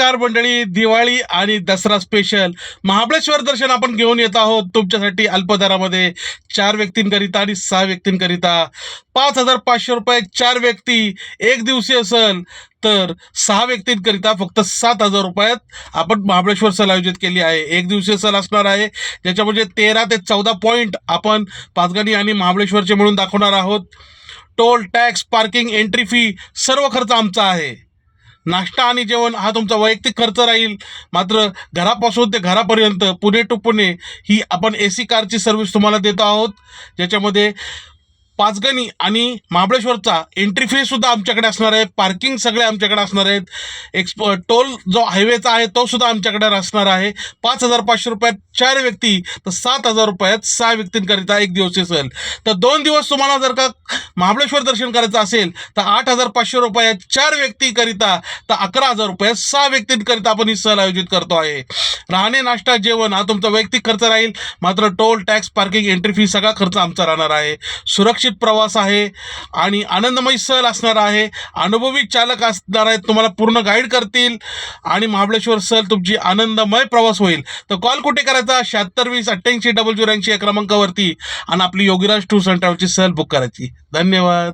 नमस्कार मंडळी दिवाळी आणि दसरा स्पेशल महाबळेश्वर दर्शन आपण घेऊन येत आहोत. तुमच्यासाठी अल्पदरामध्ये चार व्यक्तींकरिता आणि सहा व्यक्तींकरिता. पाच हजार पाचशे रुपये चार व्यक्ती एक दिवशी असेल तर सहा व्यक्तींकरिता फक्त सात हजार रुपयात आपण महाबळेश्वर सहल आयोजित केली आहे. एक दिवसीय सहल असणार आहे ज्याच्यामध्ये म्हणजे तेरा ते चौदा पॉईंट आपण पाचगणी आणि महाबळेश्वरचे म्हणून दाखवणार आहोत. Toll tax parking entry fee सर्व खर्च आमचा आहे. नाश्ता आणि जेवण हा तुमचा वैयक्तिक खर्च राहील. मात्र घरापासून ते घरापर्यंत पुणे टू पुणे ही आपण ए सी कारची सर्व्हिस तुम्हाला देतो आहोत. ज्याच्यामध्ये पाचगणी आणि महाबळेश्वरचा एंट्री फीसुद्धा आमच्याकडे असणार आहे. पार्किंग सगळे आमच्याकडे असणार आहेत. एक्सप टोल जो हायवेचा आहे तो सुद्धा आमच्याकडे असणार आहे. पाच हजार पाचशे रुपयात चार व्यक्ती तर सात हजार रुपयात सहा व्यक्तींकरिता एक दिवस असेल. तर दोन दिवस तुम्हाला जर का महाबळेश्वर दर्शन करायचं असेल तर आठ हजार पाचशे रुपयात चार व्यक्तीकरिता तर अकरा हजार रुपयात सहा व्यक्तींकरिता आपण ही सहल आयोजित करतो आहे. राहणे नाश्ता जेवण हा तुमचा वैयक्तिक खर्च राहील. मात्र toll tax parking entry fee सगळा खर्च आमचा राहणार आहे. सुरक्षित प्रवास आहे आणि आनंदमय सहल असणार आहे. अनुभवी चालक असणार आहेत तुम्हाला पूर्ण गाईड करतील. आणि महाबळेश्वर सहल तुमची आनंदमय प्रवास होईल. तर कॉल कुठे करायचा? शहात्तर वीस अठ्ठ्याऐंशी डबल झिरो ऐंशी या क्रमांकावरती. आणि आपली योगीराज टूर्स अँड ट्रॅव्हलची सहल बुक करायची. धन्यवाद.